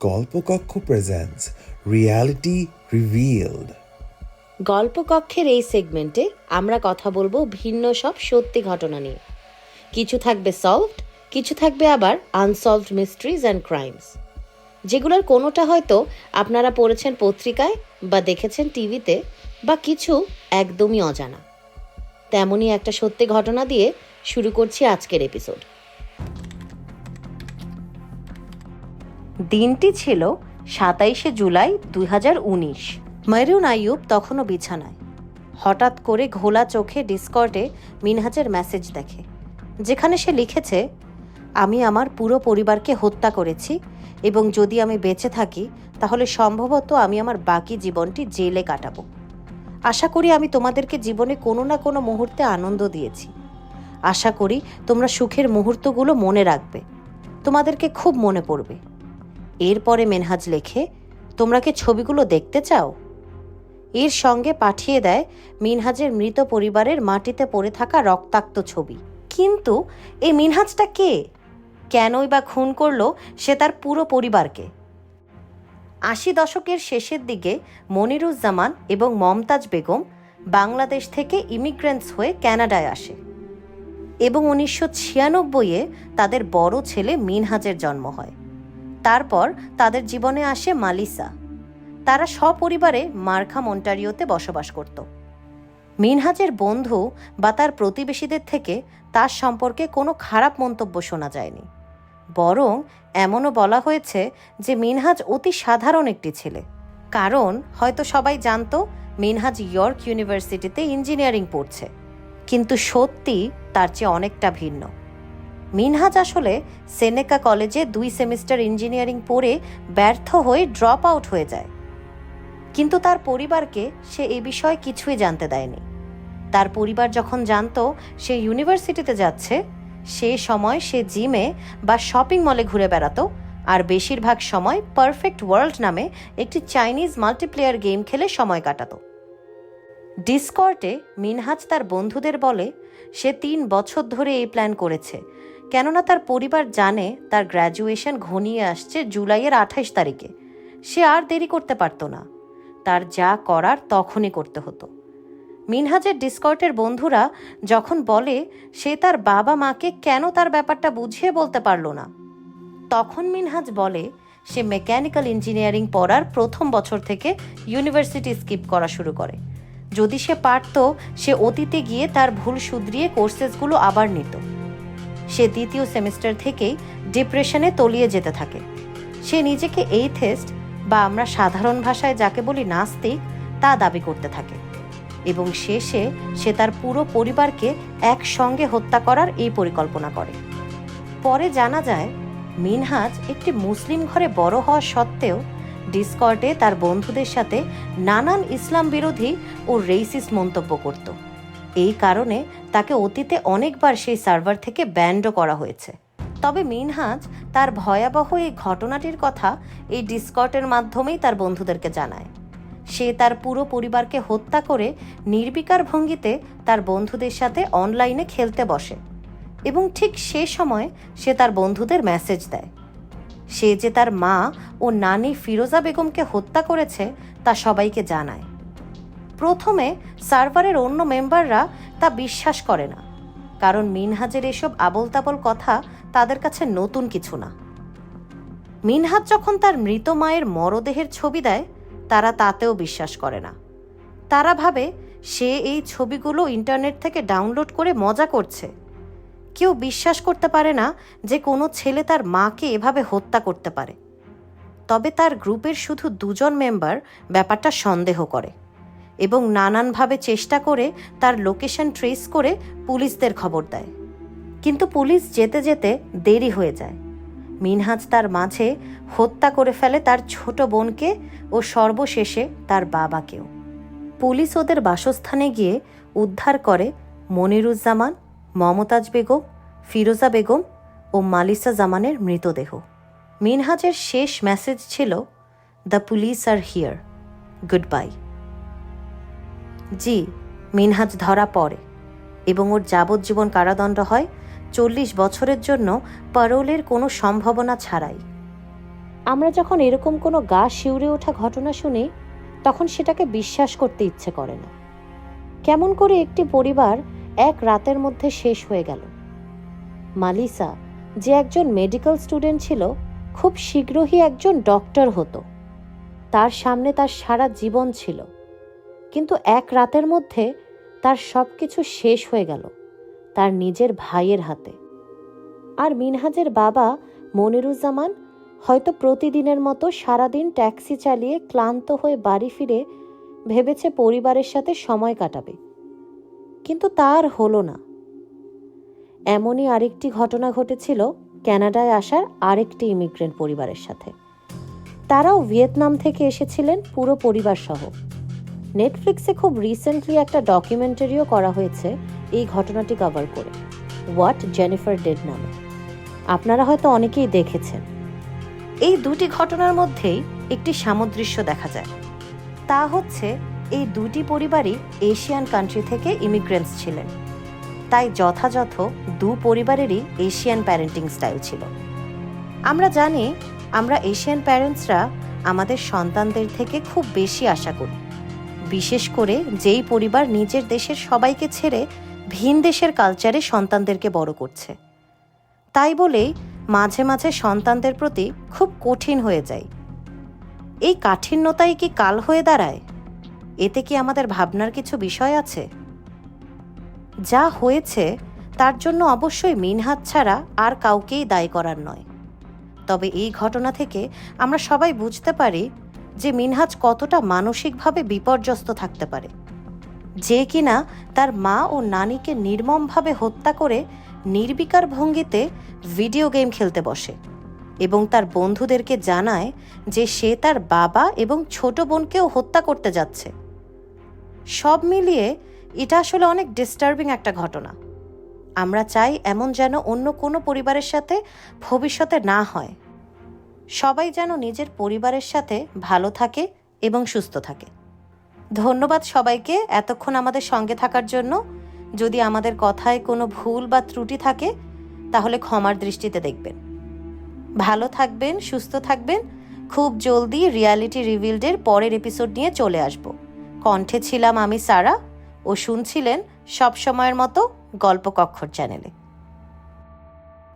গল্পকক্ষ presents reality revealed গল্পকক্ষের এই সেগমেন্টে আমরা কথা বলব ভিন্ন সব সত্যি ঘটনা নিয়ে। কিছু থাকবে সলভড কিছু থাকবে আবার আনসলভড মিস্ট্রিজ অ্যান্ড ক্রাইমস যেগুলোর কোনোটা হয়তো আপনারা পড়েছেন পত্রিকায় বা দেখেছেন টিভিতে বা কিছু একদমই অজানা। তেমনই একটা সত্যি ঘটনা দিয়ে শুরু করছি আজকের এপিসোড দিনটি ছিল সাতাইশে জুলাই দুই হাজার উনিশ। ময়রুন আইয়ুব তখনও বিছানায়। হঠাৎ করে ঘোলা চোখে ডিসকর্ডে মিনহাজের মেসেজ দেখে, যেখানে সে লিখেছে, আমি আমার পুরো পরিবারকে হত্যা করেছি এবং যদি আমি বেঁচে থাকি, তাহলে সম্ভবত আমি আমার বাকি জীবনটি জেলে কাটাবো। আশা করি আমি তোমাদেরকে জীবনে কোনো না কোনো মুহূর্তে আনন্দ দিয়েছি। আশা করি তোমরা সুখের মুহূর্তগুলো মনে রাখবে। তোমাদেরকে খুব মনে পড়বে। এরপরে মেনহাজ লেখে, তোমরা কি ছবিগুলো দেখতে চাও? এর সঙ্গে পাঠিয়ে দেয় মিনহাজের মৃত পরিবারের মাটিতে পড়ে থাকা রক্তাক্ত ছবি। কিন্তু এই মিনহাজটা কে? কেনই বা খুন করল সে তার পুরো পরিবারকে? আশি দশকের শেষের দিকে মনিরুজ্জামান এবং মমতাজ বেগম বাংলাদেশ থেকে ইমিগ্রেন্টস হয়ে ক্যানাডায় আসে এবং উনিশশো ছিয়ানব্বইয়ে তাদের বড় ছেলে মিনহাজের জন্ম হয়। তারপর তাদের জীবনে আসে মালিসা। তারা সপরিবারে মার্খা মন্টারিওতে বসবাস করত। মিনহাজের বন্ধু বা তার প্রতিবেশীদের থেকে তার সম্পর্কে কোনো খারাপ মন্তব্য শোনা যায়নি। বরং এমনও বলা হয়েছে যে মিনহাজ অতি সাধারণ একটি ছেলে। কারণ হয়তো সবাই জানত মিনহাজ ইয়র্ক ইউনিভার্সিটিতে ইঞ্জিনিয়ারিং পড়ছে। কিন্তু সত্যি তার চেয়ে অনেকটা ভিন্ন। মিনহাজ আসলে সেনেকা কলেজে দুই সেমিস্টার ইঞ্জিনিয়ারিং পড়ে ব্যর্থ হয়ে ড্রপ আউট হয়ে যায়। কিন্তু তার পরিবারকে সে এ বিষয়ে কিছুই জানতে দেয়নি। তার পরিবার যখন জানতো সে ইউনিভার্সিটিতে যাচ্ছে, সে সময় সে জিমে বা শপিং মলে ঘুরে বেড়াতো আর বেশিরভাগ সময় পারফেক্ট ওয়ার্ল্ড নামে একটি চাইনিজ মাল্টিপ্লেয়ার গেম খেলে সময় কাটাতো। ডিসকর্টে মিনহাজ তার বন্ধুদের বলে, সে তিন বছর ধরে এই প্ল্যান করেছে। কেননা তার পরিবার জানে তার গ্র্যাজুয়েশন ঘনিয়ে আসছে জুলাইয়ের আঠাইশ তারিখে। সে আর দেরি করতে পারতো না। তার যা করার তখনই করতে হতো। মিনহাজের ডিসকর্টের বন্ধুরা যখন বলে, সে তার বাবা মাকে কেন তার ব্যাপারটা বুঝিয়ে বলতে পারল না? তখন মিনহাজ বলে, সে মেকানিক্যাল ইঞ্জিনিয়ারিং পড়ার প্রথম বছর থেকে ইউনিভার্সিটি স্কিপ করা শুরু করে। যদি সে পারত, সে অতীতে গিয়ে তার ভুল শুধরিয়ে কোর্সেসগুলো আবার নিত। সে দ্বিতীয় সেমিস্টার থেকেই ডিপ্রেশনে তলিয়ে যেতে থাকে। সে নিজেকে এইথেস্ট বা আমরা সাধারণ ভাষায় যাকে বলি নাস্তিক, তা দাবি করতে থাকে। এবং শেষে সে তার পুরো পরিবারকে একসঙ্গে হত্যা করার এই পরিকল্পনা করে। পরে জানা যায়, মিনহাজ একটি মুসলিম ঘরে বড় হওয়া সত্ত্বেও ডিসকর্ডে তার বন্ধুদের সাথে নানান ইসলাম বিরোধী ও রেইসিস মন্তব্য করত। এই কারণে তাকে অতীতে অনেকবার সেই সার্ভার থেকে ব্যান্ডও করা হয়েছে। তবে মিনহাজ তার ভয়াবহ এই ঘটনাটির কথা এই ডিসকর্টের মাধ্যমেই তার বন্ধুদেরকে জানায়। সে তার পুরো পরিবারকে হত্যা করে নির্বিকার ভঙ্গিতে তার বন্ধুদের সাথে অনলাইনে খেলতে বসে এবং ঠিক সে সময় সে তার বন্ধুদের মেসেজ দেয়। সে যে তার মা ও নানি ফিরোজা বেগমকে হত্যা করেছে তা সবাইকে জানায়। প্রথমে সার্ভারের অন্য মেম্বাররা তা বিশ্বাস করে না। কারণ মিনহাজের এসব আবল তাবল কথা তাদের কাছে নতুন কিছু না। মিনহাজ যখন তার মৃত মায়ের মরদেহের ছবি দেয়, তারা তাতেও বিশ্বাস করে না। তারা ভাবে, সে এই ছবিগুলো ইন্টারনেট থেকে ডাউনলোড করে মজা করছে। কেউ বিশ্বাস করতে পারে না যে কোনো ছেলে তার মাকে এভাবে হত্যা করতে পারে। তবে তার গ্রুপের শুধু দুজন মেম্বার ব্যাপারটা সন্দেহ করে। এবং নানানভাবে চেষ্টা করে তার লোকেশন ট্রেস করে পুলিশদের খবর দেয়। কিন্তু পুলিশ যেতে যেতে দেরি হয়ে যায়। মিনহাজ তার মাঝে হত্যা করে ফেলে তার ছোট বোনকে ও সর্বশেষে তার বাবাকেও। পুলিশ ওদের বাসস্থানে গিয়ে উদ্ধার করে মনিরুজ্জামান, মমতাজ বেগম, ফিরোজা বেগম ও মালিসা জামানের মৃতদেহ। মিনহাজের শেষ মেসেজ ছিল the police are here goodbye ji, Minhaj ধরা পড়ে এবং ওর যাবজ্জীবন কারাদণ্ড হয় চল্লিশ বছরের জন্য পারোলের কোনো সম্ভাবনা ছাড়াই। আমরা যখন এরকম কোনো গা শিউরে ওঠা ঘটনা শুনি, তখন সেটাকে বিশ্বাস করতে ইচ্ছে করে না। কেমন করে একটি পরিবার এক রাতের মধ্যে শেষ হয়ে গেল। মালিসা, যে একজন মেডিকেল স্টুডেন্ট ছিল, খুব শীঘ্রই একজন ডক্টর হতো। তার সামনে তার সারা জীবন ছিল। কিন্তু এক রাতের মধ্যে তার সব কিছু শেষ হয়ে গেল, তার নিজের ভাইয়ের হাতে। আর মিনহাজের বাবা মনিরুজ্জামান হয়তো প্রতিদিনের মতো সারাদিন ট্যাক্সি চালিয়ে ক্লান্ত হয়ে বাড়ি ফিরে ভেবেছে পরিবারের সাথে সময় কাটাবে। কিন্তু তার হলো না। এমনই আরেকটি ঘটনা ঘটেছিল ক্যানাডায় আসার আরেকটি ইমিগ্রেন্ট পরিবারের সাথে। তারাও ভিয়েতনাম থেকে এসেছিলেন পুরো পরিবার সহ নেটফ্লিক্সে খুব রিসেন্টলি একটা ডকুমেন্টারিও করা হয়েছে, এই ঘটনাটি কভার করে। হোয়াট জেনিফার ডেড নামে। আপনারা হয়তো অনেকেই দেখেছেন। এই দুটি ঘটনার মধ্যেই একটি সামদৃশ্য দেখা যায়। তা হচ্ছে, এই দুটি পরিবারই এশিয়ান কান্ট্রি থেকে ইমিগ্রেন্টস ছিলেন। তাই যথাযথ দু পরিবারেরই এশিয়ান প্যারেন্টিং স্টাইল ছিল। আমরা জানি, আমরা এশিয়ান প্যারেন্টসরা আমাদের সন্তানদের থেকে খুব বেশি আশা করি। বিশেষ করে যেই পরিবার নিজের দেশের সবাইকে ছেড়ে ভিন দেশের কালচারে সন্তানদেরকে বড় করছে। তাই বলেই মাঝে মাঝে সন্তানদের প্রতি খুব কঠিন হয়ে যায়। এই কাঠিন্যতাই কি কাল হয়ে দাঁড়ায়? এতে কি আমাদের ভাবনার কিছু বিষয় আছে? যা হয়েছে তার জন্য অবশ্যই মিনহাত ছাড়া আর কাউকেই দায়ী করার নয়। তবে এই ঘটনা থেকে আমরা সবাই বুঝতে পারি যে মিনহাজ কতটা মানসিকভাবে বিপর্যস্ত থাকতে পারে। যে কিনা তার মা ও নানিকে নির্মমভাবে হত্যা করে নির্বিকার ভঙ্গিতে ভিডিও গেম খেলতে বসে এবং তার বন্ধুদেরকে জানায় যে সে তার বাবা এবং ছোট বোনকেও হত্যা করতে যাচ্ছে। সব মিলিয়ে এটা আসলে অনেক ডিস্টার্বিং একটা ঘটনা। আমরা চাই এমন যেন অন্য কোনো পরিবারের সাথে ভবিষ্যতে না হয়। সবাই যেন নিজের পরিবারের সাথে ভালো থাকে এবং সুস্থ থাকে। ধন্যবাদ সবাইকে এতক্ষণ আমাদের সঙ্গে থাকার জন্য। যদি আমাদের কথায় কোনো ভুল বা ত্রুটি থাকে, তাহলে ক্ষমার দৃষ্টিতে দেখবেন। ভালো থাকবেন, সুস্থ থাকবেন। খুব জলদি রিয়ালিটি রিভিল্ডের পরের এপিসোড নিয়ে চলে আসব। কণ্ঠে ছিলাম আমি সারা ও শুনছিলেন সব সময়ের মতো গল্প কক্ষর চ্যানেলে।